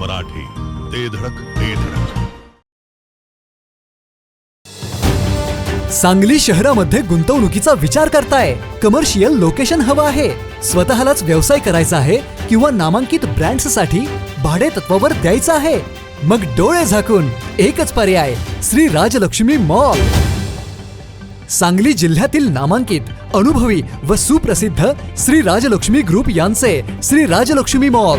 मराठी ते धडक ते धडक. सांगली शहरामध्ये गुंतवणुकीचा विचार करताय. कमर्शियल लोकेशन हवं आहे. स्वतःलाच व्यवसाय करायचा आहे किंवा नामांकित ब्रँड्ससाठी भाडे तत्वावर द्यायचं आहे. मग डोळे झाकून एकच पर्याय श्री राजलक्ष्मी मॉल सांगली जिल्ह्यातील नामांकित अनुभवी व सुप्रसिद्ध श्री राजलक्ष्मी ग्रुप यांचे श्री राजलक्ष्मी मॉल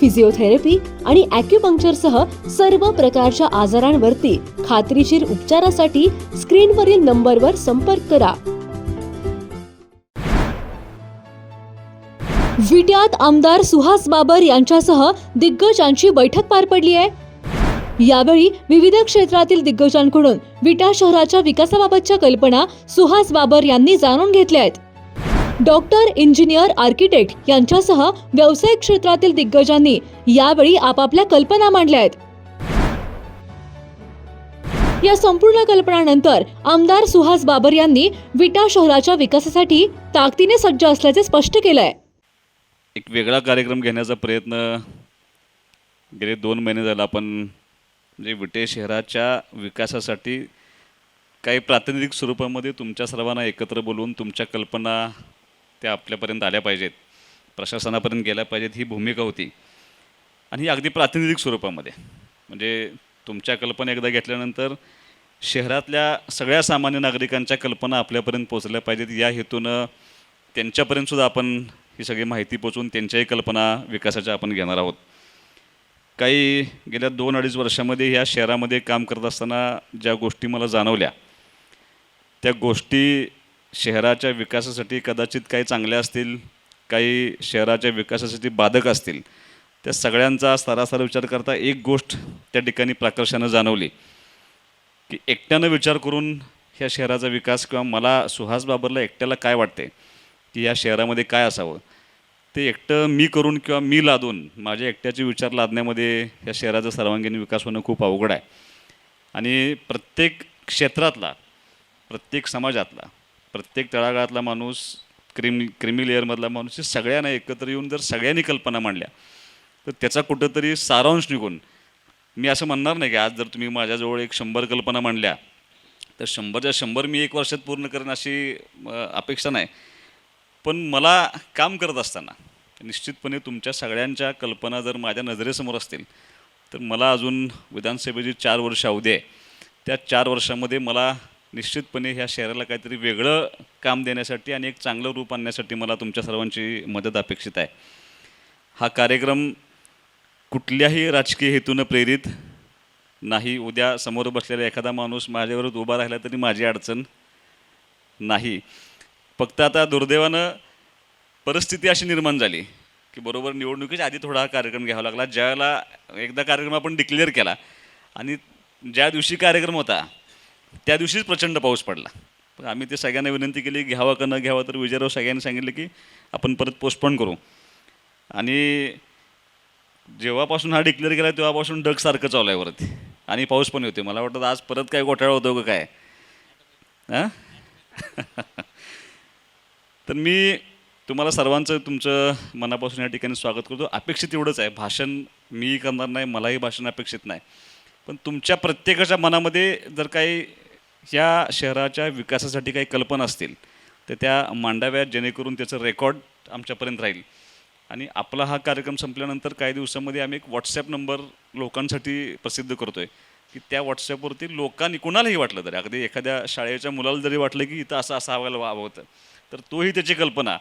फिजिओथेरपी आणि अॅक्युपंक्चरसह सर्व प्रकारच्या आजारांवरती खात्रीशीर उपचारासाठी स्क्रीनवरील नंबरवर संपर्क करा. विट्यात आमदार सुहास बाबर यांच्यासह दिग्गजांची बैठक पार पडली आहे. यावेळी विविध क्षेत्रातील दिग्गजांकडून विटा शहराच्या विकासाबाबतच्या कल्पना सुहास बाबर यांनी जाणून घेतल्या आहेत. डॉक्टर इंजिनियर आर्किटेक्ट यांच्यासह व्यवसाय क्षेत्रातील दिग्गजांनी यावेळी आपापल्या कल्पना मांडल्या आहेत. या संपूर्ण कल्पनानंतर आमदार सुहास बाबर यांनी विटा शहराच्या विकासासाठी ताकदीने सज्ज असल्याचे स्पष्ट केलंय. एक वेगळा कार्यक्रम घेण्याचा प्रयत्न गेले दोन महिने झाला आपण म्हणजे विटे शहराच्या विकासासाठी काही प्रातिनिधिक स्वरूपामध्ये तुमच्या सर्वांना एकत्र बोलवून तुमच्या कल्पना त्या आपल्यापर्यंत आल्या पाहिजेत. प्रशासनापर्यंत गेल्या पाहिजेत ही भूमिका होती. आणि ही अगदी प्रातिनिधिक स्वरूपामध्ये. म्हणजे तुमच्या कल्पना एकदा घेतल्यानंतर शहरातल्या सगळ्या सामान्य नागरिकांच्या कल्पना आपल्यापर्यंत पोचल्या पाहिजेत. या हेतूनं त्यांच्यापर्यंत सुद्धा आपण ही सगळी माहिती पोचवून त्यांच्याही कल्पना विकासाच्या आपण घेणार आहोत. काही गेल्या दोन अडीच वर्षामध्ये ह्या शहरामध्ये काम करत असताना ज्या गोष्टी मला जाणवल्या त्या गोष्टी शहराच्या विकासासाठी कदाचित काही चांगल्या असतील काही शहराच्या विकासासाठी बाधक असतील त्या सगळ्यांचा सरासर विचार करता एक गोष्ट त्या ठिकाणी प्राकर्षानं जाणवली की एकट्यानं विचार करून ह्या शहराचा विकास किंवा मला सुहास बाबरला एकट्याला काय वाटते की या शहरामध्ये काय असावं ते एकटं मी करून किंवा मी लादून माझ्या एकट्याचे विचार लादण्यामध्ये या शहराचा सर्वांगीण विकास होणं खूप अवघड आहे. आणि प्रत्येक क्षेत्रातला प्रत्येक समाजातला प्रत्येक तळागाळातला माणूस क्रिमी क्रिमी लेअरमधला माणूस सगळ्यांना एकत्र येऊन जर सगळ्यांनी कल्पना मांडल्या तर त्याचा कुठंतरी सारांश निघून मी असं म्हणणार नाही की आज जर तुम्ही माझ्याजवळ एक शंभर कल्पना मांडल्या तर शंभरच्या शंभर मी एक वर्षात पूर्ण करेन अशी अपेक्षा नाही. पण मला काम करत असताना निश्चितपणे तुमच्या सगळ्यांच्या कल्पना जर माझ्या नजरेसमोर असतील तर मला अजून विधानसभेची चार वर्ष अवधी आहे त्या चार वर्षामध्ये मला निश्चितपणे ह्या शहराला काहीतरी वेगळं काम देण्यासाठी आणि एक चांगलं रूप आणण्यासाठी मला तुमच्या सर्वांची मदत अपेक्षित आहे. हा कार्यक्रम कुठल्याही राजकीय हेतूनं प्रेरित नाही. उद्या समोर बसलेला एखादा माणूस माझ्यावरच उभा राहिला तरी माझी अडचण नाही. फक्त आता दुर्दैवानं परिस्थिती अशी निर्माण झाली की बरोबर निवडणुकीच्या आधी थोडा हा कार्यक्रम घ्यावा लागला. ज्यावेळेला एकदा कार्यक्रम आपण डिक्लेअर केला आणि ज्या दिवशी कार्यक्रम होता त्या दिवशीच प्रचंड पाऊस पडला. पण आम्ही ते सगळ्यांना विनंती केली घ्यावा का न घ्यावा तर विजयराव सगळ्यांनी सांगितलं की आपण परत पोस्टपोन करू. आणि जेव्हापासून हा डिक्लेअर केला तेव्हापासून ढगसारखं चालू आहे वरती. आणि पाऊस पण होते मला वाटतं आज परत काय घोटाळा होतो का काय? हां? तर मी तुम्हाला सर्वांचं तुमचं मनापासून या ठिकाणी स्वागत करतो. अपेक्षित एवढंच आहे. भाषण मी करणार नाही मलाही भाषण अपेक्षित नाही. पण तुमच्या प्रत्येकाच्या मनामध्ये जर काही या शहराच्या विकासासाठी काही कल्पना असतील तर त्या मांडाव्यात जेणेकरून त्याचं रेकॉर्ड आमच्यापर्यंत राहील. आणि आपला हा कार्यक्रम संपल्यानंतर काही दिवसामध्ये आम्ही एक व्हॉट्सॲप नंबर लोकांसाठी प्रसिद्ध करतो आहे की त्या व्हॉट्सॲपवरती लोकांनी कुणालाही वाटलं तरी अगदी एखाद्या शाळेच्या मुलाला जरी वाटलं की इथं असं असं असावायला हवं होतं तर तोही त्याची कल्पना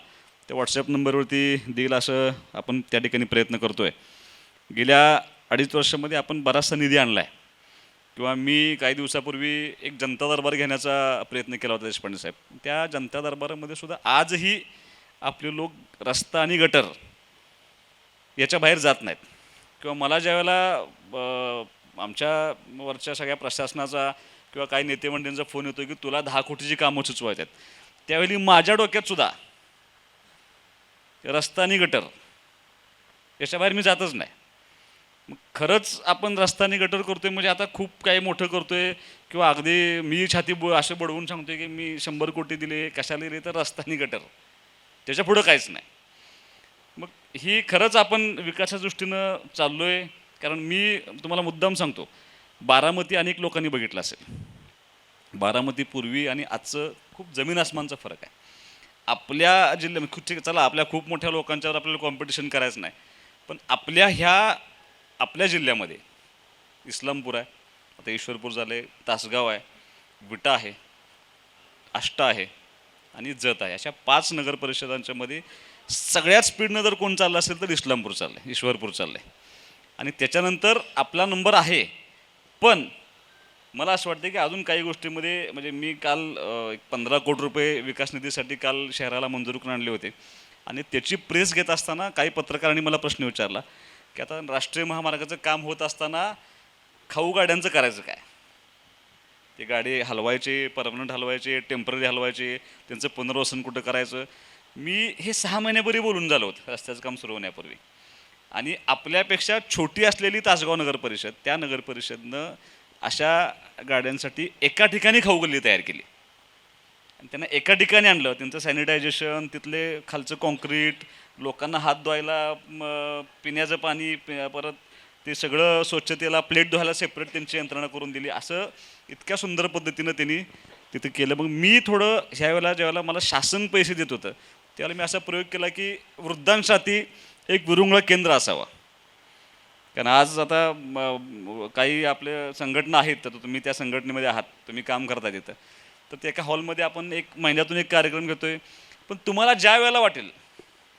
त्या व्हॉट्सॲप नंबरवरती देईल असं आपण त्या ठिकाणी प्रयत्न करतो आहे गेल्या अडीच वर्षामध्ये आपण बराचसा निधी आणला आहे किंवा मी काही दिवसापूर्वी एक जनता दरबार घेण्याचा प्रयत्न केला होता देशपांडे साहेब. त्या जनता दरबारामध्ये सुद्धा आजही आपले लोक रस्ता आणि गटर याच्या बाहेर जात नाहीत. किंवा मला ज्यावेळेला आमच्या वरच्या सगळ्या प्रशासनाचा किंवा काही नेते मंडळींचा फोन येतो की तुला दहा कोटीची कामं सुचवायची आहेत त्यावेळी माझ्या डोक्यात सुद्धा रस्ता आणि गटर याच्या बाहेर मी जातच नाही. मग खरंच आपण रस्ता गटर करतोय म्हणजे आता खूप काही मोठं करतोय. किंवा अगदी मी छाती ब असं बडवून सांगतोय की मी शंभर कोटी दिले कशाला दिले तर रस्ता गटर? त्याच्या पुढं काहीच नाही. मग ही खरंच आपण विकासाच्या दृष्टीनं चाललो आहे कारण मी तुम्हाला मुद्दाम सांगतो बारामती अनेक लोकांनी बघितलं असेल. बारामती पूर्वी आणि आजचं खूप जमीन आसमानचा फरक आहे. आपल्या जिल्ह्यात खूप ठीक आहे, चला आपल्या खूप मोठ्या लोकांच्यावर आपल्याला कॉम्पिटिशन करायचं नाही. पण आपल्या ह्या आपल्या जिल्ह्यामध्ये. इस्लामपूर आहे आता ईश्वरपूर झाले तासगाव आहे विटा आहे आष्टा आहे आणि जत आहे. अशा पाच नगर परिषदांच्या सगळ्यात स्पीडनं जर कोण चाललं असेल तर इस्लामपूर चाललं आहे ईश्वरपूर चाललं आहे आणि त्याच्यानंतर आपला नंबर आहे पण मला असं वाटतं की अजून काही गोष्टीमध्ये म्हणजे मी काल एक पंधरा कोटी रुपये विकास निधीसाठी काल शहराला मंजूर करून आणले होते. आणि त्याची प्रेस घेत असताना काही पत्रकारांनी मला प्रश्न विचारला की आता राष्ट्रीय महामार्गाचं काम होत असताना खाऊ गाड्यांचं करायचं काय? ते गाडी हलवायचे परमनंट हलवायचे टेंपररी हलवायचे त्यांचं पुनर्वसन कुठं करायचं? मी हे सहा महिन्यापूर्वी बोलून झालो होतं रस्त्याचं काम सुरू होण्यापूर्वी. आणि आपल्यापेक्षा छोटी असलेली तासगाव नगरपरिषद त्या नगरपरिषदनं अशा गाड्यांसाठी एका ठिकाणी खाऊ गल्ली तयार केली. आणि त्यांना एका ठिकाणी आणलं त्यांचं सॅनिटायझेशन तिथले खालचं कॉन्क्रीट लोकांना हात धुवायला पिण्याचं पाणी पि- परत ते सगळं स्वच्छतेला प्लेट धुवायला सेपरेट त्यांची यंत्रणा करून दिली. असं इतक्या सुंदर पद्धतीनं त्यांनी तिथं केलं. मग मी थोडं ह्या वेळेला ज्यावेळेला मला शासन पैसे देत होतं त्यावेळेला मी असा प्रयोग केला की वृद्धांसाठी एक विरुंगळ केंद्र असावा. कारण आज आता काही आपल्या संघटना आहेत तर तुम्ही त्या संघटनेमध्ये आहात तुम्ही काम करता तिथं. तर ते एका हॉलमध्ये आपण एक महिन्यातून एक कार्यक्रम घेतो आहे पण तुम्हाला ज्या वेळेला वाटेल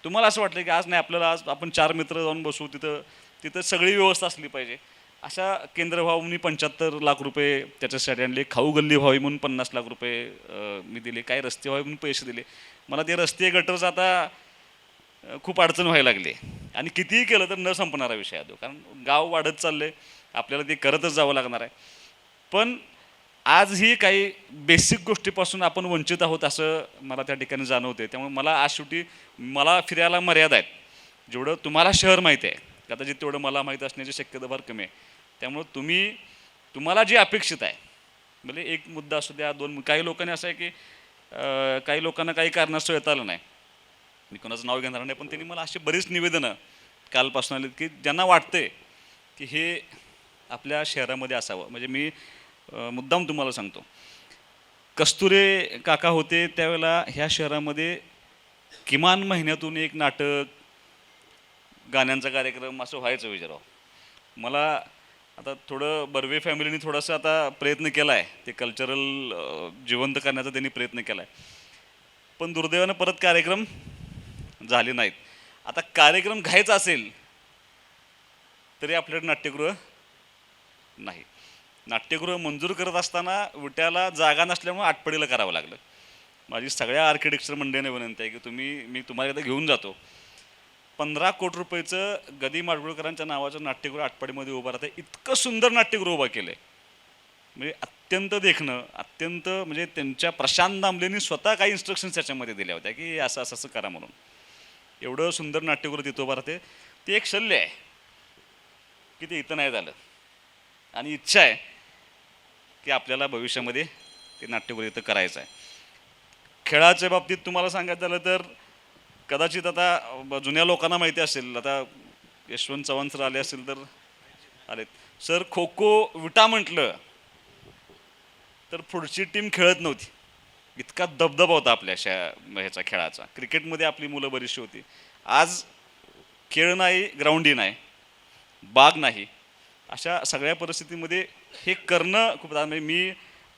तुम्हाला असं वाटलं की आज नाही आपल्याला आज आपण चार मित्र जाऊन बसू तिथं तिथं सगळी व्यवस्था असली पाहिजे. अशा केंद्र व्हावं पंच्याहत्तर लाख रुपये त्याच्यासाठी आणले. खाऊ गल्ली व्हावी म्हणून पन्नास लाख रुपये मी दिले. काही रस्ते व्हावे म्हणून पैसे दिले. मला ते रस्ते गटरचं आता खूप अडचण व्हायला लागली. आणि कितीही केलं तर न संपणारा विषय आहे तो. कारण गाव वाढत चाललं आहे आपल्याला ते करतच जावं लागणार आहे. पण आजही काही बेसिक गोष्टीपासून आपण वंचित आहोत असं मला त्या ठिकाणी जाणवते त्यामुळे मला आज शेवटी मला फिरायला मर्यादा आहेत. जेवढं तुम्हाला शहर माहीत आहे कदाचित तेवढं मला माहीत असण्याची शक्यता फार कमी आहे. त्यामुळं तुम्ही तुम्हाला जे अपेक्षित आहे म्हणजे एक मुद्दा असू द्या दोन काही लोकांनी असं आहे की काही लोकांना काही कारणास्तव येता आलं नाही. मी कोणाचं नाव घेणार नाही पण त्यांनी मला अशी बरीच निवेदनं कालपासून आली की ज्यांना वाटते की हे आपल्या शहरामध्ये असावं. म्हणजे मी मुद्दाम तुम्हाला सांगतो. कस्तुरे काका होते त्यावेळेला ह्या शहरामध्ये किमान महिन्यातून एक नाटक गाण्यांचा कार्यक्रम असं व्हायचं विचाराव. मला आता थोडं बर्वे फॅमिलीने थोडासा आता प्रयत्न केला आहे ते कल्चरल जिवंत करण्याचा त्यांनी प्रयत्न केला आहे पण दुर्दैवानं परत कार्यक्रम झाले नाहीत. आता कार्यक्रम घ्यायचा असेल तरी आपल्याकडे नाट्यगृह नाही. नाट्यगृह मंजूर करत असताना विट्याला जागा नसल्यामुळे आटपडीला करावं लागलं. माझी सगळ्या आर्किटेक्चर मंडळीने विनंती आहे की तुम्ही मी तुम्हाला एकदा घेऊन जातो. पंधरा कोटी रुपयेचं गदी माडगुळकरांच्या नावाचं नाट्यगृह आटपाडीमध्ये उभं राहतं. इतकं सुंदर नाट्यगृह उभं केलं आहे म्हणजे अत्यंत देखणं अत्यंत म्हणजे त्यांच्या प्रशांत दामलेंनी स्वतः काही इन्स्ट्रक्शन्स त्याच्यामध्ये दिल्या होत्या की असं असं असं करा म्हणून. एवढं सुंदर नाट्यगृह तिथं उभं राहते. ते एक शल्य आहे की ते इथं नाही झालं. आणि इच्छा आहे की आपल्याला भविष्यामध्ये ते नाट्यगृह इथं करायचं आहे. खेळाच्या बाबतीत तुम्हाला सांगायचं झालं तर कदाचित आता जुन्या लोकांना माहिती असेल आता यशवंत चव्हाण सर आले असेल तर आलेत. सर खो खो विटा म्हटलं तर पुढची टीम खेळत नव्हती. इतका दबदबा होता आपल्या अशा ह्याचा खेळाचा. क्रिकेटमध्ये आपली मुलं बरीचशी होती. आज खेळ नाही ग्राउंडही नाही बाग नाही. अशा सगळ्या परिस्थितीमध्ये हे करणं खूप म्हणजे मी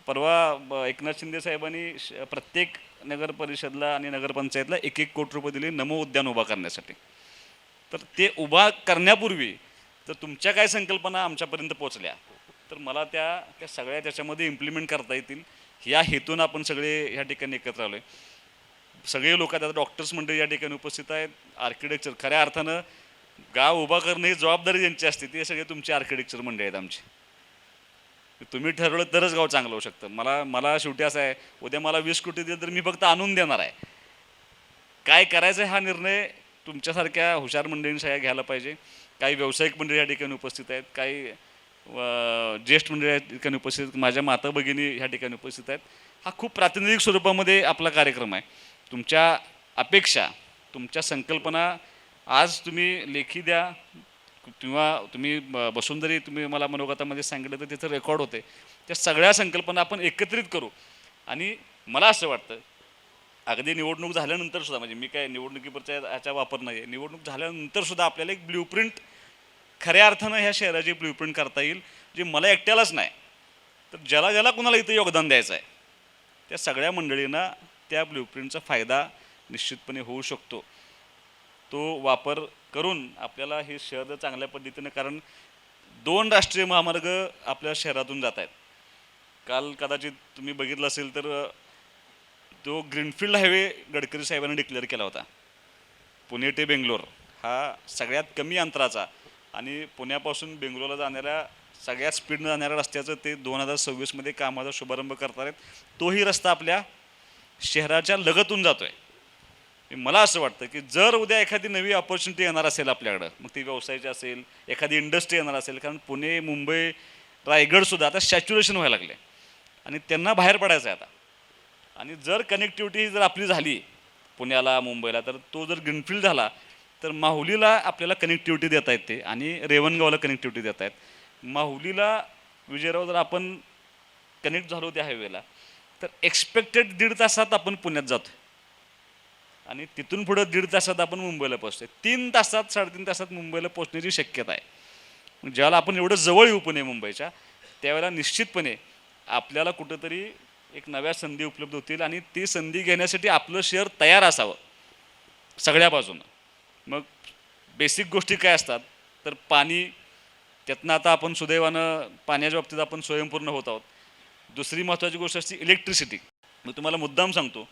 परवा ब- एकनाथ शिंदे साहेबांनी श- प्रत्येक नगर परिषदला आणि नगरपंचायतला एक एक कोटी रुपये दिले नमो उद्यान उभा करण्यासाठी. तर ते उभा करण्यापूर्वी तर तुमच्या काय संकल्पना आमच्यापर्यंत पोचल्या तर मला त्या त्या सगळ्या त्याच्यामध्ये इम्प्लिमेंट करता येतील. या हेतून आपण सगळे ह्या ठिकाणी एकत्र आलो आहे सगळे लोक आता डॉक्टर्स मंडळी या ठिकाणी उपस्थित आहेत. आर्किटेक्चर खऱ्या अर्थानं गाव उभा करणं ही जबाबदारी ज्यांची असते ते सगळे तुमचे आर्किटेक्चर मंडळी आहेत आमची. तुम्ही ठरवलं तरच गाव चांगलं होऊ शकतं. मला मला शेवटी असं आहे उद्या मला वीस कोटी दिले तर मी फक्त आणून देणार आहे. काय करायचं हा निर्णय तुमच्यासारख्या हुशार मंडळींसारख्या घ्यायला पाहिजे. काही व्यावसायिक मंडळी या ठिकाणी उपस्थित आहेत काही ज्येष्ठ मंडळी या ठिकाणी उपस्थित आहेत माझ्या माता भगिनी ह्या ठिकाणी उपस्थित आहेत. हा खूप प्रातिनिधिक स्वरूपामध्ये आपला कार्यक्रम आहे. तुमच्या अपेक्षा तुमच्या संकल्पना आज तुम्ही लेखी द्या किंवा तुम्ही ब- बसून जरी तुम्ही मला मनोगतामध्ये सांगितलं तर त्याचं रेकॉर्ड होते. त्या सगळ्या संकल्पना आपण एकत्रित करू. आणि मला असं वाटतं अगदी निवडणूक झाल्यानंतर सुद्धा म्हणजे मी काय निवडणुकीवरच्या याचा वापर नाही आहे निवडणूक झाल्यानंतर सुद्धा आपल्याला एक ब्ल्यूप्रिंट खऱ्या अर्थानं ह्या शहराची ब्ल्यूप्रिंट करता येईल जे मला एकट्यालाच नाही. तर ज्याला ज्याला कुणाला इथं योगदान द्यायचं आहे त्या सगळ्या मंडळींना त्या ब्ल्यूप्रिंटचा फायदा निश्चितपणे होऊ शकतो. तो वापर करून आपल्याला हे शहर चांगल्या पद्धतीनं कारण दोन राष्ट्रीय महामार्ग आपल्या शहरातून जात आहेत. काल कदाचित तुम्ही बघितलं असेल तर तो ग्रीनफील्ड हायवे गडकरी साहेबांनी डिक्लेअर केला होता. पुणे ते बेंगलोर हा सगळ्यात कमी अंतराचा आणि पुण्यापासून बेंगलोरला जाणाऱ्या सगळ्यात स्पीडनं जाणाऱ्या रस्त्याचं ते दोन हजार सव्वीसमध्ये कामाचा शुभारंभ करतात आहेत तोही रस्ता आपल्या शहराच्या लगतून जातो आहे मला असं वाटतं की जर उद्या एखादी नवी ऑपॉर्च्युनिटी येणार असेल आपल्याकडं मग ती व्यवसायाची असेल एखादी इंडस्ट्री येणार असेल कारण पुणे मुंबई रायगडसुद्धा आता सॅच्युरेशन व्हायला लागले. आणि त्यांना बाहेर पडायचं आहे आता. आणि जर कनेक्टिव्हिटी जर आपली झाली पुण्याला मुंबईला तर तो जर ग्रीनफील्ड झाला तर माहुलीला आपल्याला कनेक्टिव्हिटी देता येते आणि रेवणगावला कनेक्टिव्हिटी देता येत. माहुलीला विजयराव जर आपण कनेक्ट झालो त्या हायवेला तर एक्सपेक्टेड दीड तासात आपण पुण्यात जातो आणि तिथून पुढं दीड तासात आपण मुंबईला पोहोचतो तीन तासात साडेतीन तासात मुंबईला पोहोचण्याची शक्यता आहे. ज्यावेळेला आपण एवढं जवळ येऊ पुणे मुंबईच्या त्यावेळेला निश्चितपणे आपल्याला कुठंतरी एक नव्या संधी उपलब्ध होतील आणि ती संधी घेण्यासाठी आपलं शहर तयार असावं सगळ्या बाजूनं. मग बेसिक गोष्टी काय असतात? तर पाणी त्यातनं आता आपण सुदैवानं पाण्याच्या बाबतीत आपण स्वयंपूर्ण होत आहोत. दुसरी महत्त्वाची गोष्ट असते इलेक्ट्रिसिटी मी तुम्हाला मुद्दाम सांगतो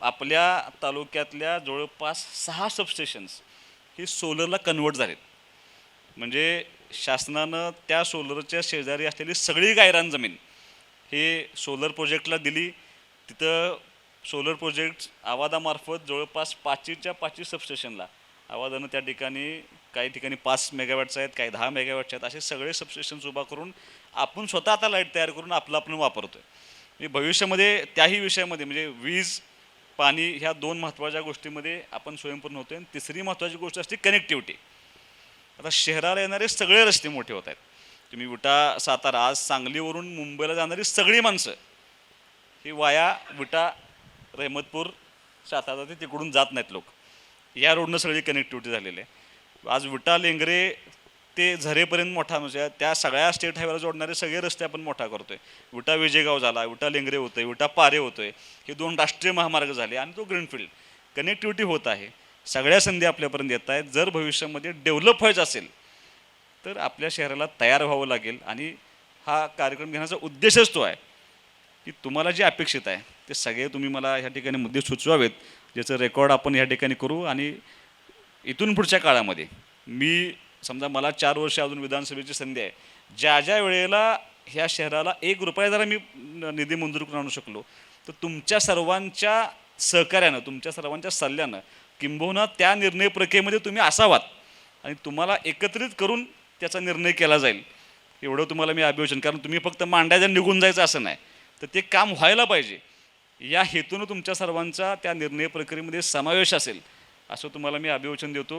आपल्या तालुक्यातल्या जवळपास सहा सबस्टेशन्स ही सोलरला कन्वर्ट झालेत. म्हणजे शासनानं त्या सोलरच्या शेजारी असलेली सगळी गायरान जमीन हे सोलर प्रोजेक्टला दिली. तिथं सोलर प्रोजेक्ट आवाजामार्फत जवळपास पाचवीच्या पाचवी सबस्टेशनला आवादानं त्या ठिकाणी काही ठिकाणी पाच मेगावॅटचे आहेत काही दहा मेगावॅटचे आहेत असे सगळे सबस्टेशन्स उभा करून आपण स्वतः आता लाइट तयार करून आपलं आपण वापरतो आहे म्हणजे भविष्यामध्ये त्याही विषयामध्ये म्हणजे वीज पाणी ह्या दोन महत्त्वाच्या गोष्टीमध्ये आपण स्वयंपूर्ण होतो आणि तिसरी महत्त्वाची गोष्ट असते कनेक्टिव्हिटी आता शहराला येणारे सगळे रस्ते मोठे होत आहेत. तुम्ही विटा सातारा आज सांगलीवरून मुंबईला जाणारी सगळी माणसं ही वाया विटा रहमतपूर सातारा ते तिकडून जात नाहीत लोक. या रोडनं सगळी कनेक्टिव्हिटी झालेली आहे. आज विटा लेंगरे ते झरेपर्यंत मोठा म्हणजे त्या सगळ्या स्टेट हायवेला जोडणारे सगळे रस्ते आपण मोठा करतोय. विटा विजयगाव झाला विटा लेंगरे होतोय विटा पारे होतोय. हे दोन राष्ट्रीय महामार्ग झाले आणि तो ग्रीनफील्ड कनेक्टिव्हिटी होत आहे. सगळ्या संधी आपल्यापर्यंत येत आहेत. जर भविष्यामध्ये डेव्हलप व्हायचं असेल तर आपल्या शहराला तयार व्हावं लागेल आणि हा कार्यक्रम घेण्याचा उद्देशच तो आहे की तुम्हाला जे अपेक्षित आहे ते सगळे तुम्ही मला ह्या ठिकाणी मुद्दे सुचवावेत ज्याचं रेकॉर्ड आपण ह्या ठिकाणी करू आणि इथून पुढच्या काळामध्ये मी समजा मला चार वर्ष अजून विधानसभेची संधी आहे. ज्या ज्या वेळेला ह्या शहराला एक रुपया जरा मी निधी मंजूर करून आणू शकलो तर तुमच्या सर्वांच्या सहकार्यानं तुमच्या सर्वांच्या सल्ल्यानं किंबहुना त्या निर्णय प्रक्रियेमध्ये तुम्ही असावात आणि तुम्हाला एकत्रित करून त्याचा निर्णय केला जाईल. एवढं तुम्हाला मी अभिवचन कारण तुम्ही फक्त मांडायचं निघून जायचं असं नाही तर ते काम व्हायला पाहिजे. या हेतूनं तुमच्या सर्वांचा त्या निर्णय प्रक्रियेमध्ये समावेश असेल असं तुम्हाला मी अभिवचन देतो.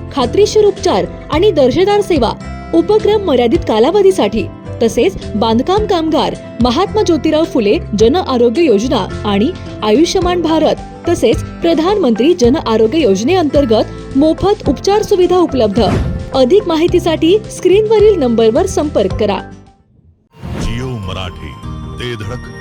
खात्रीशीर उपचार आणि दर्जेदार सेवा उपक्रम मर्यादित कालावधीसाठी तसेच बांधकाम कामगार महात्मा ज्योतिराव फुले जन आरोग्य योजना आणि आयुष्यमान भारत तसेच प्रधानमंत्री जन आरोग्य योजनेअंतर्गत मोफत उपचार सुविधा उपलब्ध. अधिक माहितीसाठी स्क्रीनवरील नंबरवर संपर्क करा. जिओ मराठी ते धडक.